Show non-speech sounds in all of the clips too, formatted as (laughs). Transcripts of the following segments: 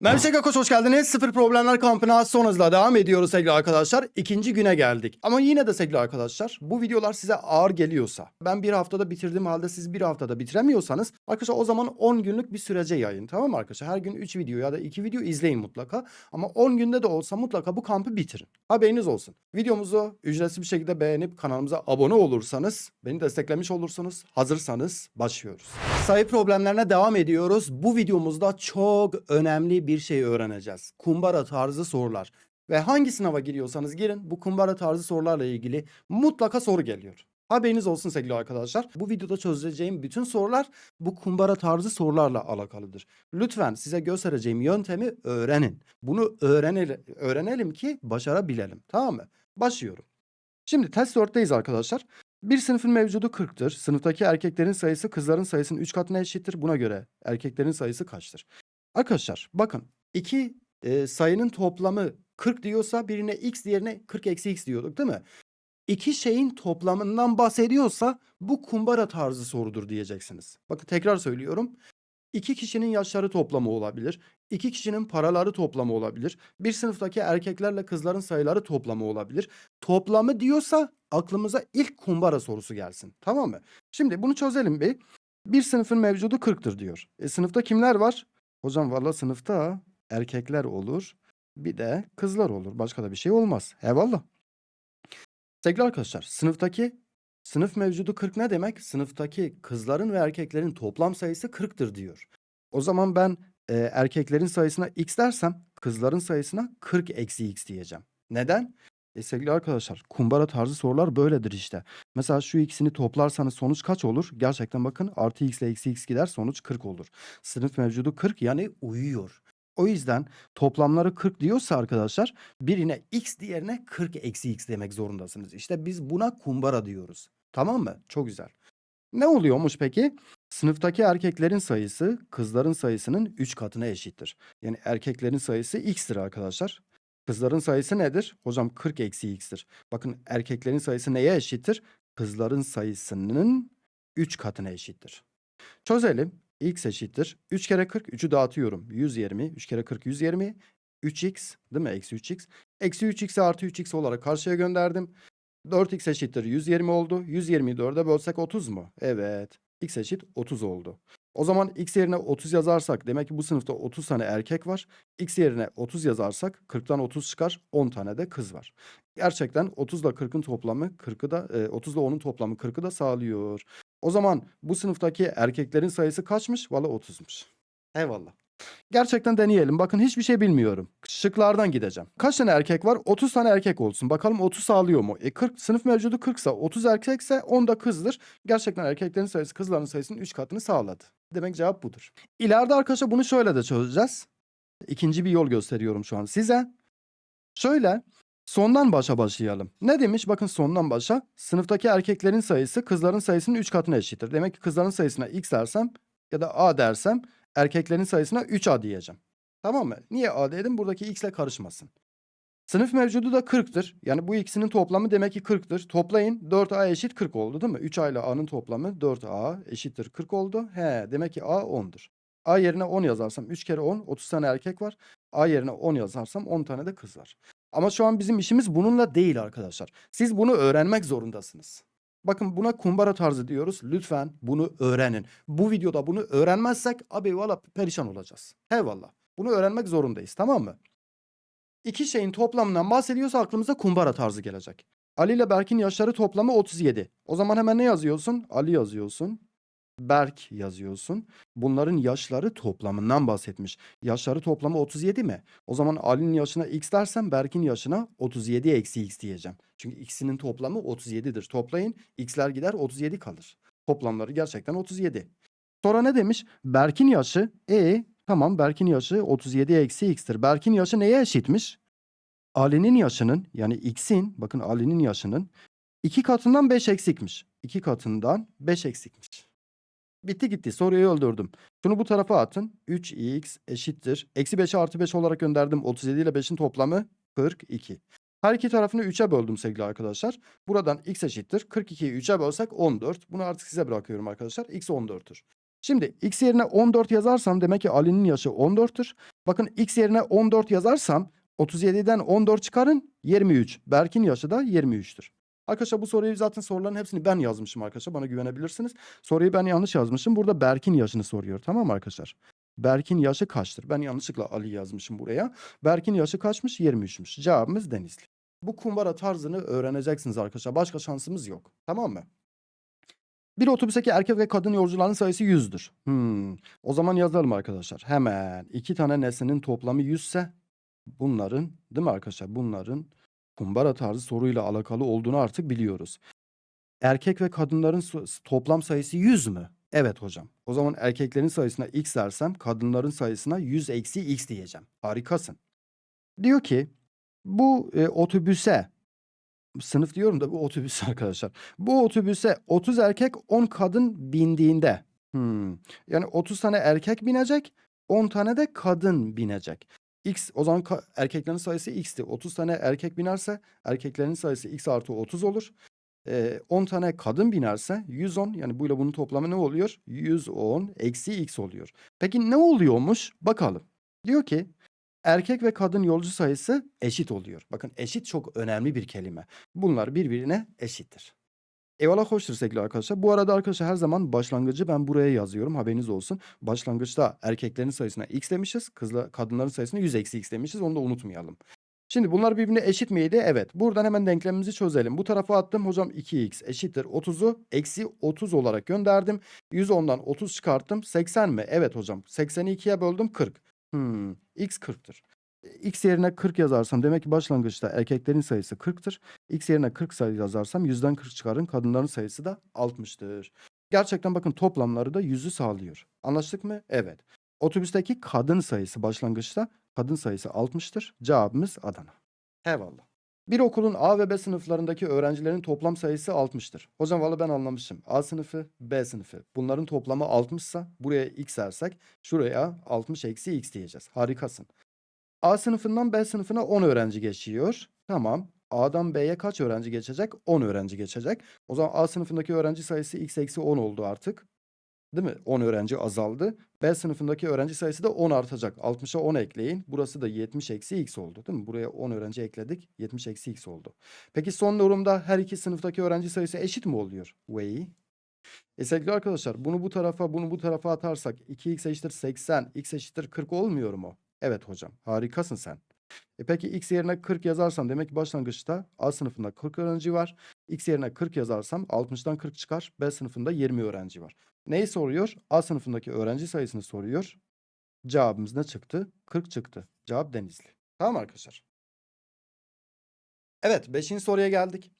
Merhaba Koç hoş geldiniz. Sıfır Problemler Kampı'na son hızla devam ediyoruz sevgili arkadaşlar. İkinci güne geldik. Ama yine de sevgili arkadaşlar bu videolar size ağır geliyorsa ben bir haftada bitirdiğim halde siz bir haftada bitiremiyorsanız arkadaşlar o zaman 10 günlük bir sürece yayın tamam mı arkadaşlar? Her gün 3 video ya da 2 video izleyin mutlaka. Ama 10 günde de olsa mutlaka bu kampı bitirin. Haberiniz olsun. Videomuzu ücretsiz bir şekilde beğenip kanalımıza abone olursanız beni desteklemiş olursunuz. Hazırsanız başlıyoruz. Sayı problemlerine devam ediyoruz. Bu videomuzda çok önemli bir şey öğreneceğiz. Kumbara tarzı sorular. Ve hangi sınava giriyorsanız girin bu kumbara tarzı sorularla ilgili mutlaka soru geliyor. Haberiniz olsun sevgili arkadaşlar. Bu videoda çözeceğim bütün sorular bu kumbara tarzı sorularla alakalıdır. Lütfen size göstereceğim yöntemi öğrenin. Bunu öğrenelim, öğrenelim ki başarabilelim. Tamam mı? Başlıyorum. Şimdi test 4'teyiz arkadaşlar. Bir sınıfın mevcudu 40'tır. Sınıftaki erkeklerin sayısı kızların sayısının 3 katına eşittir. Buna göre erkeklerin sayısı kaçtır? Arkadaşlar bakın iki e, sayının toplamı 40 diyorsa birine x diğerine 40 eksi x diyorduk değil mi? İki şeyin toplamından bahsediyorsa bu kumbara tarzı sorudur diyeceksiniz. Bakın tekrar söylüyorum. İki kişinin yaşları toplamı olabilir. İki kişinin paraları toplamı olabilir. Bir sınıftaki erkeklerle kızların sayıları toplamı olabilir. Toplamı diyorsa aklımıza ilk kumbara sorusu gelsin. Tamam mı? Şimdi bunu çözelim bir. Bir sınıfın mevcudu 40'tır diyor. E, sınıfta kimler var? Hocam valla sınıfta erkekler olur. Bir de kızlar olur. Başka da bir şey olmaz. Eyvallah. Sevgili arkadaşlar sınıftaki sınıf mevcudu 40 ne demek? Sınıftaki kızların ve erkeklerin toplam sayısı 40'tır diyor. O zaman ben e, erkeklerin sayısına x dersem kızların sayısına 40 eksi x diyeceğim. Neden? E, sevgili arkadaşlar kumbara tarzı sorular böyledir işte. Mesela şu ikisini toplarsanız sonuç kaç olur? Gerçekten bakın artı x ile eksi x gider sonuç 40 olur. Sınıf mevcudu 40 yani uyuyor. O yüzden toplamları 40 diyorsa arkadaşlar birine x diğerine 40 eksi x demek zorundasınız. İşte biz buna kumbara diyoruz. Tamam mı? Çok güzel. Ne oluyormuş peki? Sınıftaki erkeklerin sayısı kızların sayısının 3 katına eşittir. Yani erkeklerin sayısı x'tir arkadaşlar. Kızların sayısı nedir? Hocam 40 eksi x'tir. Bakın erkeklerin sayısı neye eşittir? Kızların sayısının 3 katına eşittir. Çözelim. x eşittir. 3 kere 40, 3'ü dağıtıyorum. 120. 3 kere 40, 120. 3x değil mi? Eksi 3x. Eksi 3x'i artı 3x olarak karşıya gönderdim. 4x eşittir 120 oldu. 120'yi 4'e bölsek 30 mu? Evet. x eşit 30 oldu. O zaman x yerine 30 yazarsak demek ki bu sınıfta 30 tane erkek var. x yerine 30 yazarsak 40'tan 30 çıkar 10 tane de kız var. Gerçekten 30 ile 40'ın toplamı 40'ı da e, 30 ile 10'un toplamı 40'ı da sağlıyor. O zaman bu sınıftaki erkeklerin sayısı kaçmış? Valla 30'muş. Eyvallah. Gerçekten deneyelim. Bakın hiçbir şey bilmiyorum. Şıklardan gideceğim. Kaç tane erkek var? 30 tane erkek olsun. Bakalım 30 sağlıyor mu? E 40 sınıf mevcudu 40 ise 30 erkekse 10 da kızdır. Gerçekten erkeklerin sayısı kızların sayısının 3 katını sağladı. Demek cevap budur. İleride arkadaşlar bunu şöyle de çözeceğiz. İkinci bir yol gösteriyorum şu an size. Şöyle sondan başa başlayalım. Ne demiş? Bakın sondan başa. Sınıftaki erkeklerin sayısı kızların sayısının 3 katına eşittir. Demek ki kızların sayısına x dersem ya da a dersem erkeklerin sayısına 3a diyeceğim. Tamam mı? Niye a dedim? Buradaki x ile karışmasın. Sınıf mevcudu da 40'tır. Yani bu ikisinin toplamı demek ki 40'tır. Toplayın 4a eşit 40 oldu değil mi? 3a ile a'nın toplamı 4a eşittir 40 oldu. He demek ki a 10'dur. A yerine 10 yazarsam 3 kere 10 30 tane erkek var. A yerine 10 yazarsam 10 tane de kız var. Ama şu an bizim işimiz bununla değil arkadaşlar. Siz bunu öğrenmek zorundasınız. Bakın buna kumbara tarzı diyoruz. Lütfen bunu öğrenin. Bu videoda bunu öğrenmezsek abi valla perişan olacağız. Eyvallah. Bunu öğrenmek zorundayız tamam mı? İki şeyin toplamından bahsediyorsa aklımıza kumbara tarzı gelecek. Ali ile Berk'in yaşları toplamı 37. O zaman hemen ne yazıyorsun? Ali yazıyorsun. Berk yazıyorsun. Bunların yaşları toplamından bahsetmiş. Yaşları toplamı 37 mi? O zaman Ali'nin yaşına x dersem Berk'in yaşına 37 eksi x diyeceğim. Çünkü x'inin toplamı 37'dir. Toplayın x'ler gider 37 kalır. Toplamları gerçekten 37. Sonra ne demiş? Berk'in yaşı e tamam Berk'in yaşı 37 eksi x'tir. Berk'in yaşı neye eşitmiş? Ali'nin yaşının yani x'in bakın Ali'nin yaşının 2 katından 5 eksikmiş. 2 katından 5 eksikmiş. Bitti gitti soruyu öldürdüm. Şunu bu tarafa atın. 3x eşittir. Eksi 5'e artı 5 olarak gönderdim. 37 ile 5'in toplamı 42. Her iki tarafını 3'e böldüm sevgili arkadaşlar. Buradan x eşittir. 42'yi 3'e bölsek 14. Bunu artık size bırakıyorum arkadaşlar. x 14'tür. Şimdi x yerine 14 yazarsam demek ki Ali'nin yaşı 14'tür. Bakın x yerine 14 yazarsam 37'den 14 çıkarın 23. Berk'in yaşı da 23'tür. Arkadaşlar bu soruyu zaten soruların hepsini ben yazmışım arkadaşlar. Bana güvenebilirsiniz. Soruyu ben yanlış yazmışım. Burada Berk'in yaşını soruyor. Tamam arkadaşlar? Berk'in yaşı kaçtır? Ben yanlışlıkla Ali yazmışım buraya. Berk'in yaşı kaçmış? 23'müş. Cevabımız Denizli. Bu kumbara tarzını öğreneceksiniz arkadaşlar. Başka şansımız yok. Tamam mı? Bir otobüsteki erkek ve kadın yolcuların sayısı 100'dür. Hmm. O zaman yazalım arkadaşlar. Hemen iki tane nesnenin toplamı 100 ise bunların değil mi arkadaşlar? Bunların kumbara tarzı soruyla alakalı olduğunu artık biliyoruz. Erkek ve kadınların toplam sayısı 100 mü? Evet hocam. O zaman erkeklerin sayısına x dersem kadınların sayısına 100 eksi x diyeceğim. Harikasın. Diyor ki bu e, otobüse sınıf diyorum da bu otobüs (laughs) arkadaşlar. Bu otobüse 30 erkek 10 kadın bindiğinde hmm, yani 30 tane erkek binecek 10 tane de kadın binecek. X o zaman erkeklerin sayısı x'ti. 30 tane erkek binerse erkeklerin sayısı x artı 30 olur. Ee, 10 tane kadın binerse 110 yani buyla bunun toplamı ne oluyor? 110 eksi x oluyor. Peki ne oluyormuş? Bakalım. Diyor ki erkek ve kadın yolcu sayısı eşit oluyor. Bakın eşit çok önemli bir kelime. Bunlar birbirine eşittir. Eyvallah hoştur sevgili arkadaşlar. Bu arada arkadaşlar her zaman başlangıcı ben buraya yazıyorum. Haberiniz olsun. Başlangıçta erkeklerin sayısına x demişiz. Kızla, kadınların sayısına 100 eksi x demişiz. Onu da unutmayalım. Şimdi bunlar birbirine eşit miydi? Evet. Buradan hemen denklemimizi çözelim. Bu tarafa attım. Hocam 2x eşittir 30'u eksi 30 olarak gönderdim. 110'dan 30 çıkarttım. 80 mi? Evet hocam. 80'i 2'ye böldüm 40. Hmm, x 40'tır. X yerine 40 yazarsam demek ki başlangıçta erkeklerin sayısı 40'tır. X yerine 40 sayı yazarsam 100'den 40 çıkarın kadınların sayısı da 60'tır. Gerçekten bakın toplamları da 100'ü sağlıyor. Anlaştık mı? Evet. Otobüsteki kadın sayısı başlangıçta kadın sayısı 60'tır. Cevabımız Adana. Eyvallah. Bir okulun A ve B sınıflarındaki öğrencilerin toplam sayısı 60'tır. Hocam valla ben anlamışım. A sınıfı, B sınıfı. Bunların toplamı 60 ise buraya x dersek şuraya 60 eksi x diyeceğiz. Harikasın. A sınıfından B sınıfına 10 öğrenci geçiyor. Tamam. A'dan B'ye kaç öğrenci geçecek? 10 öğrenci geçecek. O zaman A sınıfındaki öğrenci sayısı x eksi 10 oldu artık. Değil mi? 10 öğrenci azaldı. B sınıfındaki öğrenci sayısı da 10 artacak. 60'a 10 ekleyin. Burası da 70 eksi x oldu. Değil mi? Buraya 10 öğrenci ekledik. 70 eksi x oldu. Peki son durumda her iki sınıftaki öğrenci sayısı eşit mi oluyor? Way. E sevgili arkadaşlar bunu bu tarafa bunu bu tarafa atarsak 2x eşittir 80, x eşittir 40 olmuyor mu? Evet hocam harikasın sen. E peki x yerine 40 yazarsam demek ki başlangıçta A sınıfında 40 öğrenci var. X yerine 40 yazarsam 60'dan 40 çıkar. B sınıfında 20 öğrenci var. Neyi soruyor? A sınıfındaki öğrenci sayısını soruyor. Cevabımız ne çıktı? 40 çıktı. Cevap Denizli. Tamam arkadaşlar. Evet 5. soruya geldik.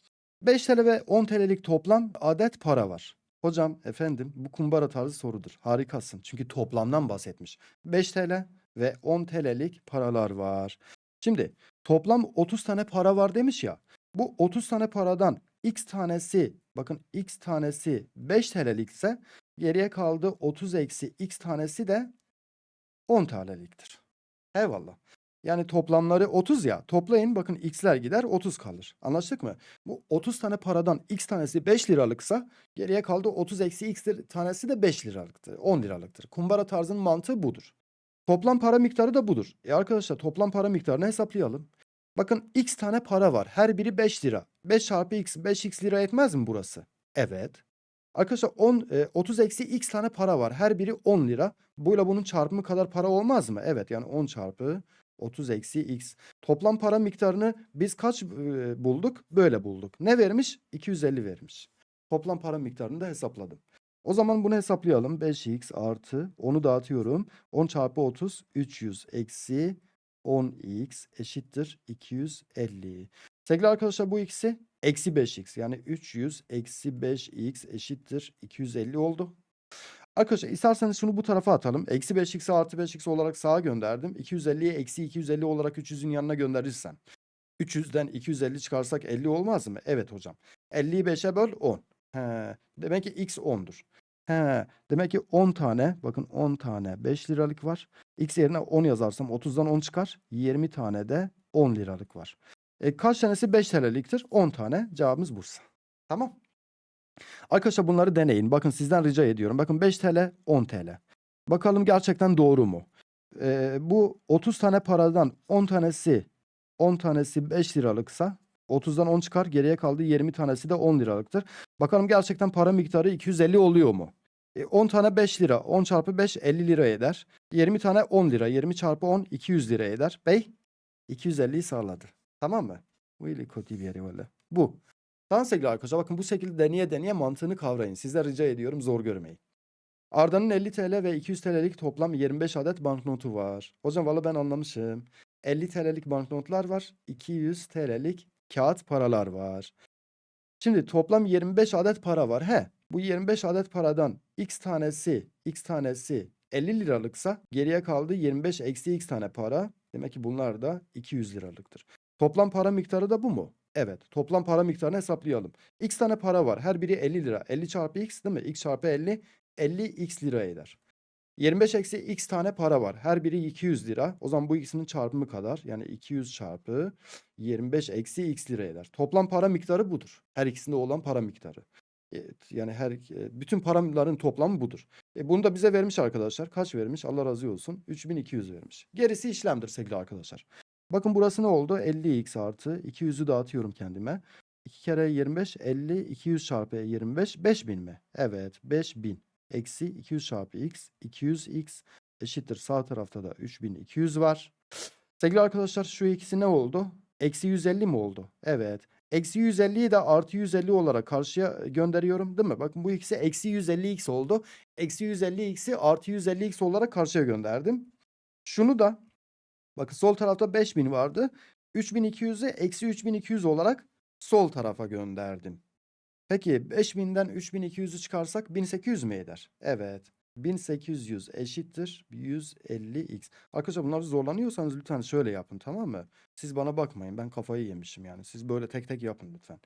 5 TL ve 10 TL'lik toplam adet para var. Hocam efendim bu kumbara tarzı sorudur. Harikasın. Çünkü toplamdan bahsetmiş. 5 TL ve 10 TL'lik paralar var. Şimdi toplam 30 tane para var demiş ya. Bu 30 tane paradan x tanesi bakın x tanesi 5 TL'likse geriye kaldı 30 eksi x tanesi de 10 TL'liktir. Eyvallah. Yani toplamları 30 ya. Toplayın bakın x'ler gider 30 kalır. Anlaştık mı? Bu 30 tane paradan x tanesi 5 liralıksa geriye kaldı 30 eksi x tanesi de 5 liralıktır. 10 liralıktır. Kumbara tarzının mantığı budur. Toplam para miktarı da budur. E arkadaşlar toplam para miktarını hesaplayalım. Bakın x tane para var. Her biri 5 lira. 5 çarpı x 5x lira etmez mi burası? Evet. Arkadaşlar 10 e, 30 eksi x tane para var. Her biri 10 lira. Buyla bunun çarpımı kadar para olmaz mı? Evet yani 10 çarpı 30 eksi x. Toplam para miktarını biz kaç e, bulduk? Böyle bulduk. Ne vermiş? 250 vermiş. Toplam para miktarını da hesapladım. O zaman bunu hesaplayalım. 5x artı 10'u dağıtıyorum. 10 çarpı 30 300 eksi 10x eşittir 250. Sevgili arkadaşlar bu x'i eksi 5x yani 300 eksi 5x eşittir 250 oldu. Arkadaşlar isterseniz şunu bu tarafa atalım. Eksi 5x'i artı 5x olarak sağa gönderdim. 250'ye eksi 250 olarak 300'ün yanına gönderirsem. 300'den 250 çıkarsak 50 olmaz mı? Evet hocam. 50'yi 5'e böl 10. He, demek ki x 10'dur. He, demek ki 10 tane bakın 10 tane 5 liralık var. X yerine 10 yazarsam 30'dan 10 çıkar. 20 tane de 10 liralık var. E, kaç tanesi 5 TL'liktir? 10 tane. Cevabımız Bursa. Tamam. Arkadaşlar bunları deneyin. Bakın sizden rica ediyorum. Bakın 5 TL 10 TL. Bakalım gerçekten doğru mu? Ee, bu 30 tane paradan 10 tanesi 10 tanesi 5 liralıksa 30'dan 10 çıkar geriye kaldı 20 tanesi de 10 liralıktır. Bakalım gerçekten para miktarı 250 oluyor mu? E, 10 tane 5 lira 10 çarpı 5 50 lira eder. 20 tane 10 lira 20 çarpı 10 200 lira eder. Bey 250'yi sağladı. Tamam mı? Really kötü bir yeri valla. Bu. Tamam sevgili arkadaşlar bakın bu şekilde deneye deneye mantığını kavrayın. Sizden rica ediyorum zor görmeyin. Arda'nın 50 TL ve 200 TL'lik toplam 25 adet banknotu var. Hocam valla ben anlamışım. 50 TL'lik banknotlar var. 200 TL'lik kağıt paralar var. Şimdi toplam 25 adet para var. He bu 25 adet paradan x tanesi x tanesi 50 liralıksa geriye kaldı 25 eksi x tane para. Demek ki bunlar da 200 liralıktır. Toplam para miktarı da bu mu? Evet. Toplam para miktarını hesaplayalım. X tane para var. Her biri 50 lira. 50 çarpı x değil mi? X çarpı 50 50 x lira eder. 25 eksi x tane para var. Her biri 200 lira. O zaman bu ikisinin çarpımı kadar. Yani 200 çarpı 25 eksi x lira eder. Toplam para miktarı budur. Her ikisinde olan para miktarı. Evet, yani her e, bütün paraların toplamı budur. E, bunu da bize vermiş arkadaşlar. Kaç vermiş? Allah razı olsun. 3200 vermiş. Gerisi işlemdir sevgili arkadaşlar. Bakın burası ne oldu? 50x artı 200'ü dağıtıyorum kendime. 2 kere 25 50 200 çarpı 25 5000 mi? Evet 5000 eksi 200 çarpı x 200x eşittir sağ tarafta da 3200 var. Sevgili arkadaşlar şu ikisi ne oldu? Eksi 150 mi oldu? Evet. Eksi 150'yi de artı 150 olarak karşıya gönderiyorum değil mi? Bakın bu ikisi eksi 150x oldu. Eksi 150x'i artı 150x olarak karşıya gönderdim. Şunu da bakın sol tarafta 5000 vardı. 3200'ü eksi 3200 olarak sol tarafa gönderdim. Peki 5000'den 3200'ü çıkarsak 1800 mü eder? Evet. 1800 eşittir 150x. Arkadaşlar bunları zorlanıyorsanız lütfen şöyle yapın tamam mı? Siz bana bakmayın ben kafayı yemişim yani. Siz böyle tek tek yapın lütfen.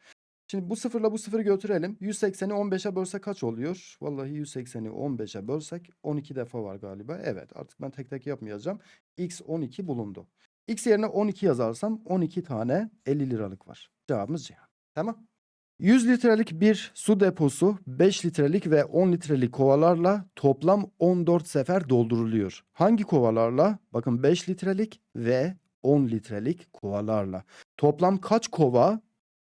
Şimdi bu sıfırla bu sıfırı götürelim. 180'i 15'e bölsek kaç oluyor? Vallahi 180'i 15'e bölsek 12 defa var galiba. Evet artık ben tek tek yapmayacağım. X 12 bulundu. X yerine 12 yazarsam 12 tane 50 liralık var. Cevabımız C. Tamam. 100 litrelik bir su deposu 5 litrelik ve 10 litrelik kovalarla toplam 14 sefer dolduruluyor. Hangi kovalarla? Bakın 5 litrelik ve 10 litrelik kovalarla. Toplam kaç kova?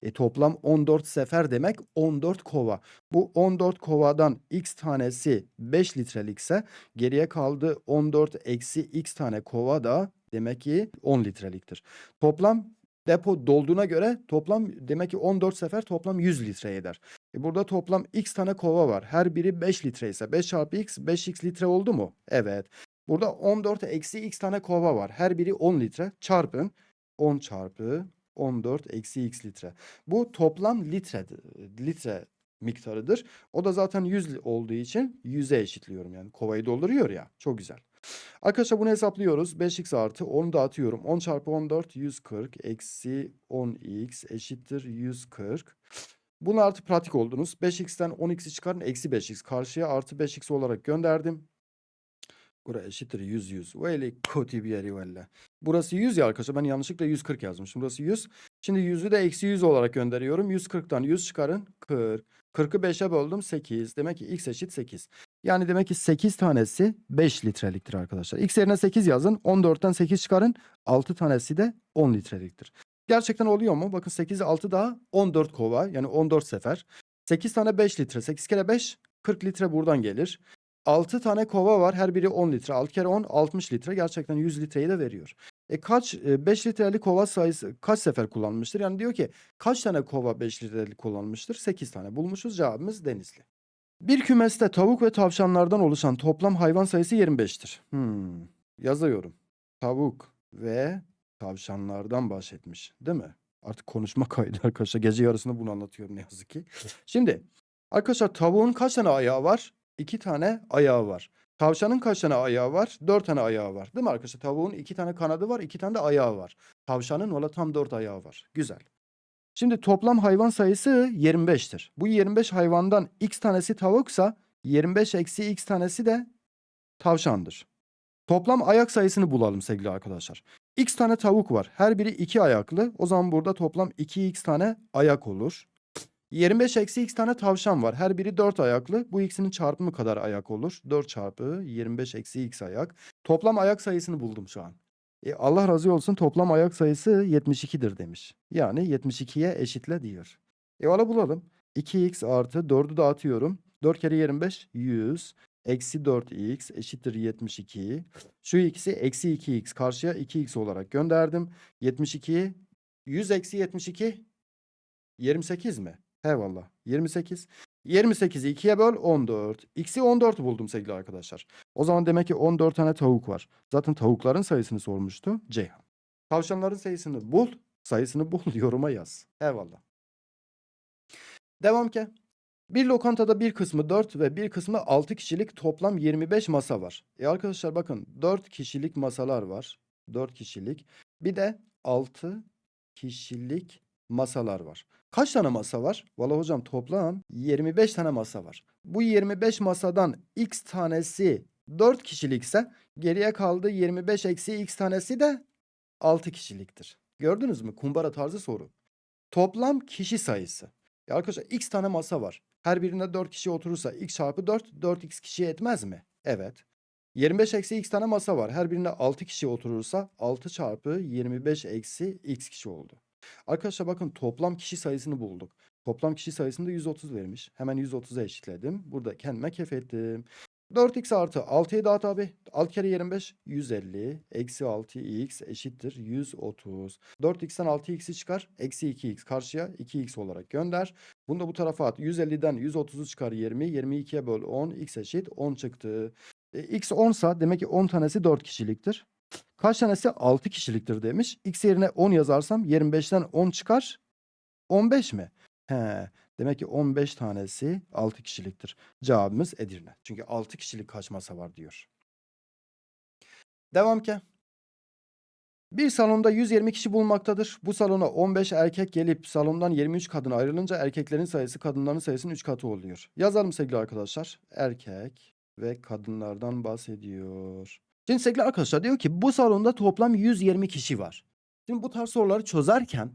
E toplam 14 sefer demek 14 kova. Bu 14 kovadan x tanesi 5 litrelikse geriye kaldı 14 eksi x tane kova da demek ki 10 litreliktir. Toplam depo dolduğuna göre toplam demek ki 14 sefer toplam 100 litre eder. E burada toplam x tane kova var. Her biri 5 litre ise 5 çarpı x 5x litre oldu mu? Evet. Burada 14 eksi x tane kova var. Her biri 10 litre çarpın 10 çarpı 14 eksi x litre. Bu toplam litre litre miktarıdır. O da zaten 100 olduğu için 100'e eşitliyorum yani. Kovayı dolduruyor ya. Çok güzel. Arkadaşlar bunu hesaplıyoruz. 5x artı 10'u dağıtıyorum. 10 çarpı 14 140 eksi 10x eşittir 140. Bunu artı pratik oldunuz. 5x'ten 10x'i çıkarın. Eksi 5x. Karşıya artı 5x olarak gönderdim. Buraya eşittir 100 100. Öyle kötü bir yeri valla. Burası 100 ya arkadaşlar. Ben yanlışlıkla 140 yazmışım. Burası 100. Şimdi 100'ü de eksi 100 olarak gönderiyorum. 140'tan 100 çıkarın. 40. 40'ı 5'e böldüm 8. Demek ki x eşit 8. Yani demek ki 8 tanesi 5 litreliktir arkadaşlar. X yerine 8 yazın. 14'ten 8 çıkarın. 6 tanesi de 10 litreliktir. Gerçekten oluyor mu? Bakın 8 6 daha 14 kova. Yani 14 sefer. 8 tane 5 litre. 8 kere 5 40 litre buradan gelir. 6 tane kova var. Her biri 10 litre. 6 kere 10 60 litre. Gerçekten 100 litreyi de veriyor. E kaç 5 litrelik kova sayısı kaç sefer kullanmıştır? Yani diyor ki kaç tane kova 5 litrelik kullanmıştır? 8 tane. Bulmuşuz cevabımız Denizli. Bir kümeste tavuk ve tavşanlardan oluşan toplam hayvan sayısı 25'tir. Hmm, yazıyorum. Tavuk ve tavşanlardan bahsetmiş, değil mi? Artık konuşma (laughs) kaydı arkadaşlar. Gece yarısında bunu anlatıyorum ne yazık ki. Şimdi arkadaşlar tavuğun kaç tane ayağı var? 2 tane ayağı var. Tavşanın kaç tane ayağı var? 4 tane ayağı var. Değil mi arkadaşlar? Tavuğun 2 tane kanadı var, 2 tane de ayağı var. Tavşanın valla tam 4 ayağı var. Güzel. Şimdi toplam hayvan sayısı 25'tir. Bu 25 hayvandan x tanesi tavuksa 25 eksi x tanesi de tavşandır. Toplam ayak sayısını bulalım sevgili arkadaşlar. X tane tavuk var. Her biri 2 ayaklı. O zaman burada toplam 2x tane ayak olur. 25 eksi x tane tavşan var. Her biri 4 ayaklı. Bu ikisinin çarpımı kadar ayak olur. 4 çarpı 25 eksi x ayak. Toplam ayak sayısını buldum şu an. E, Allah razı olsun toplam ayak sayısı 72'dir demiş. Yani 72'ye eşitle diyor. E valla bulalım. 2x artı 4'ü dağıtıyorum. 4 kere 25 100. Eksi 4x eşittir 72. Şu ikisi eksi 2x karşıya 2x olarak gönderdim. 72'yi 100 eksi 72 28 mi? Eyvallah. 28. 28'i 2'ye böl 14. X'i 14 buldum sevgili arkadaşlar. O zaman demek ki 14 tane tavuk var. Zaten tavukların sayısını sormuştu Ceyhan. Tavşanların sayısını bul. Sayısını bul (laughs) yoruma yaz. Eyvallah. Devam ki. Bir lokantada bir kısmı 4 ve bir kısmı 6 kişilik toplam 25 masa var. E arkadaşlar bakın 4 kişilik masalar var. 4 kişilik. Bir de 6 kişilik masalar var. Kaç tane masa var? Valla hocam toplam 25 tane masa var. Bu 25 masadan x tanesi 4 kişilikse geriye kaldı 25 eksi x tanesi de 6 kişiliktir. Gördünüz mü? Kumbara tarzı soru. Toplam kişi sayısı. Ya arkadaşlar x tane masa var. Her birinde 4 kişi oturursa x çarpı 4 4x kişiye etmez mi? Evet. 25 eksi x tane masa var. Her birinde 6 kişi oturursa 6 çarpı 25 eksi x kişi oldu. Arkadaşlar bakın toplam kişi sayısını bulduk. Toplam kişi sayısını da 130 vermiş. Hemen 130'a eşitledim. Burada kendime kef ettim. 4x artı 6'yı dağıt abi. 6 kere 25 150. Eksi 6x eşittir 130. 4x'ten 6x'i çıkar. Eksi 2x karşıya 2x olarak gönder. Bunu da bu tarafa at. 150'den 130'u çıkar 20. 22'ye böl 10. x eşit 10 çıktı. E, x 10 sa demek ki 10 tanesi 4 kişiliktir. Kaç tanesi 6 kişiliktir demiş. X yerine 10 yazarsam 25'ten 10 çıkar. 15 mi? He. Demek ki 15 tanesi 6 kişiliktir. Cevabımız Edirne. Çünkü 6 kişilik kaç masa var diyor. Devam ki. Bir salonda 120 kişi bulunmaktadır. Bu salona 15 erkek gelip salondan 23 kadın ayrılınca erkeklerin sayısı kadınların sayısının 3 katı oluyor. Yazalım sevgili arkadaşlar. Erkek ve kadınlardan bahsediyor. Şimdi arkadaşlar diyor ki bu salonda toplam 120 kişi var. Şimdi bu tarz soruları çözerken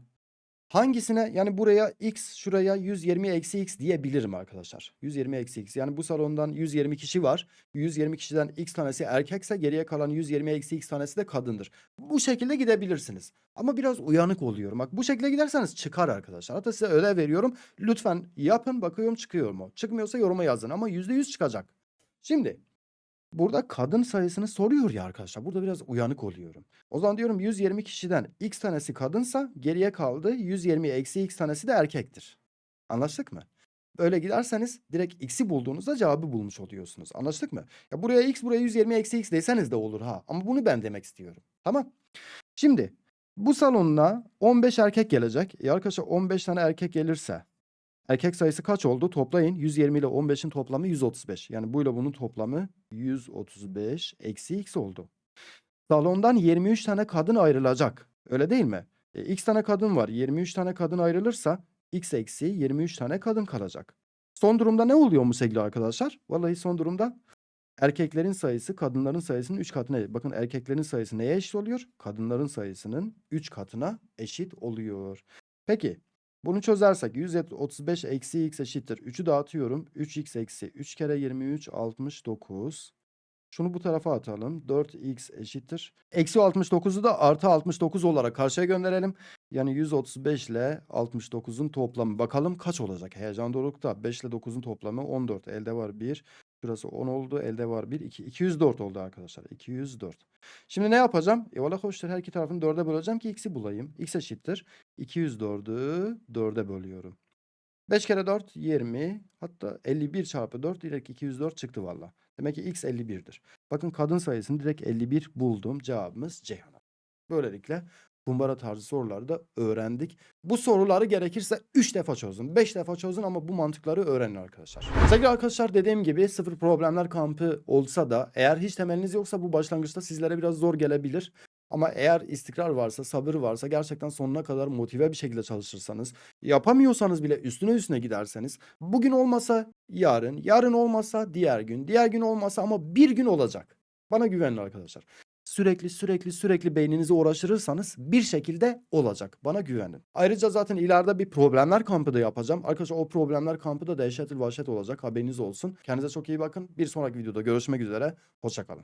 hangisine yani buraya x şuraya 120 eksi x diyebilirim arkadaşlar. 120 eksi x yani bu salondan 120 kişi var. 120 kişiden x tanesi erkekse geriye kalan 120 eksi x tanesi de kadındır. Bu şekilde gidebilirsiniz. Ama biraz uyanık oluyorum. Bak bu şekilde giderseniz çıkar arkadaşlar. Hatta size ödev veriyorum. Lütfen yapın bakıyorum çıkıyor mu? Çıkmıyorsa yoruma yazın ama %100 çıkacak. Şimdi Burada kadın sayısını soruyor ya arkadaşlar. Burada biraz uyanık oluyorum. O zaman diyorum 120 kişiden x tanesi kadınsa geriye kaldı 120 eksi x tanesi de erkektir. Anlaştık mı? Böyle giderseniz direkt x'i bulduğunuzda cevabı bulmuş oluyorsunuz. Anlaştık mı? Ya buraya x buraya 120 eksi x deseniz de olur ha. Ama bunu ben demek istiyorum. Tamam. Şimdi bu salonuna 15 erkek gelecek. E arkadaşlar 15 tane erkek gelirse Erkek sayısı kaç oldu? Toplayın. 120 ile 15'in toplamı 135. Yani bu ile bunun toplamı 135 eksi x oldu. Salondan 23 tane kadın ayrılacak. Öyle değil mi? E, x tane kadın var. 23 tane kadın ayrılırsa x eksi 23 tane kadın kalacak. Son durumda ne oluyor mu sevgili arkadaşlar? Vallahi son durumda erkeklerin sayısı kadınların sayısının 3 katına. Bakın erkeklerin sayısı neye eşit oluyor? Kadınların sayısının 3 katına eşit oluyor. Peki bunu çözersek 135 eksi x eşittir. 3'ü dağıtıyorum. 3x eksi 3 kere 23 69. Şunu bu tarafa atalım. 4x eşittir. Eksi 69'u da artı 69 olarak karşıya gönderelim. Yani 135 ile 69'un toplamı. Bakalım kaç olacak? Heyecan dorukta. 5 ile 9'un toplamı 14. Elde var 1. Şurası 10 oldu. Elde var 1. 2. 204 oldu arkadaşlar. 204. Şimdi ne yapacağım? E valla hoştur. Her iki tarafını 4'e böleceğim ki x'i bulayım. x eşittir. 204'ü 4'e bölüyorum. 5 kere 4 20. Hatta 51 çarpı 4 direkt 204 çıktı valla. Demek ki x 51'dir. Bakın kadın sayısını direkt 51 buldum. Cevabımız Ceyhan. Böylelikle kumbara tarzı soruları da öğrendik. Bu soruları gerekirse 3 defa çözün, 5 defa çözün ama bu mantıkları öğrenin arkadaşlar. Sevgili arkadaşlar dediğim gibi sıfır problemler kampı olsa da eğer hiç temeliniz yoksa bu başlangıçta sizlere biraz zor gelebilir. Ama eğer istikrar varsa, sabır varsa gerçekten sonuna kadar motive bir şekilde çalışırsanız, yapamıyorsanız bile üstüne üstüne giderseniz, bugün olmasa yarın, yarın olmasa diğer gün, diğer gün olmasa ama bir gün olacak. Bana güvenin arkadaşlar. Sürekli sürekli sürekli beyninizi uğraştırırsanız bir şekilde olacak. Bana güvenin. Ayrıca zaten ileride bir problemler kampı da yapacağım. Arkadaşlar o problemler kampı da dehşetli vahşet olacak. Haberiniz olsun. Kendinize çok iyi bakın. Bir sonraki videoda görüşmek üzere. Hoşçakalın.